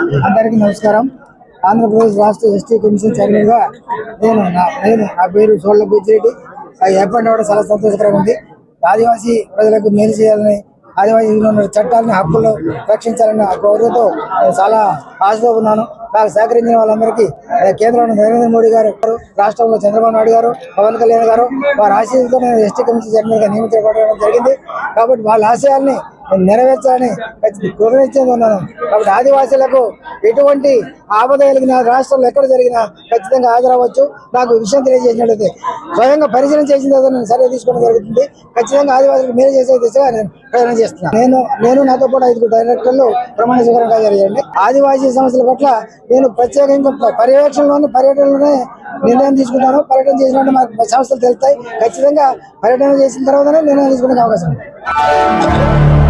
అందరికీ నమస్కారం. ఆంధ్రప్రదేశ్ రాష్ట్ర ఎస్టీ కమిషన్ చైర్మన్గా నేను నా- నేను నా పేరు సోళ్ళ బుజ్జిరెడ్డి అది ఏర్పాటు అవ్వడం చాలా సంతోషకరంగా ఉంది. ఆదివాసీ ప్రజలకు మేలు చేయాలని ఆదివాసీ ఉన్న హక్కులు రక్షించాలని కోరుతో నేను చాలా ఆశతో ఉన్నాను. నాకు సహకరించిన వాళ్ళందరికీ కేంద్రంలో నరేంద్ర మోడీ గారు రాష్ట్రంలో చంద్రబాబు నాయుడు గారు పవన్ కళ్యాణ్ గారు వారి ఆశయంతో నేను ఎస్టీ కమిషన్ చైర్మన్గా నియమించబడడం జరిగింది. కాబట్టి వాళ్ళ ఆశయాల్ని నెరవేర్చాలని ఖచ్చితంగా ఉన్నాను కాబట్టి ఆదివాసీలకు ఎటువంటి ఆపద కలిగిన రాష్ట్రంలో ఎక్కడ జరిగినా ఖచ్చితంగా హాజరవ్వచ్చు. నాకు విషయం తెలియజేసినట్లయితే స్వయంగా పరిశీలన చేసిన తర్వాత నేను సర్వే తీసుకోవడం జరుగుతుంది. ఖచ్చితంగా ఆదివాసులకు మేలు చేసే దిశగా నేను ప్రయాణం చేస్తున్నాను. నేను నేను నాతో పాటు ఐదుగురు డైరెక్టర్లు ప్రమాణ స్వీకారంగా జరిగాయండి ఆదివాసీ సమస్యల పట్ల నేను ప్రత్యేకంగా పర్యవేక్షణలోనే పర్యటనలోనే నిర్ణయం తీసుకుంటాను. పర్యటన చేసినట్టు మాకు సంస్థలు తెలుస్తాయి. ఖచ్చితంగా పర్యటన చేసిన తర్వాతనే నిర్ణయం తీసుకునే అవకాశం ఉంది.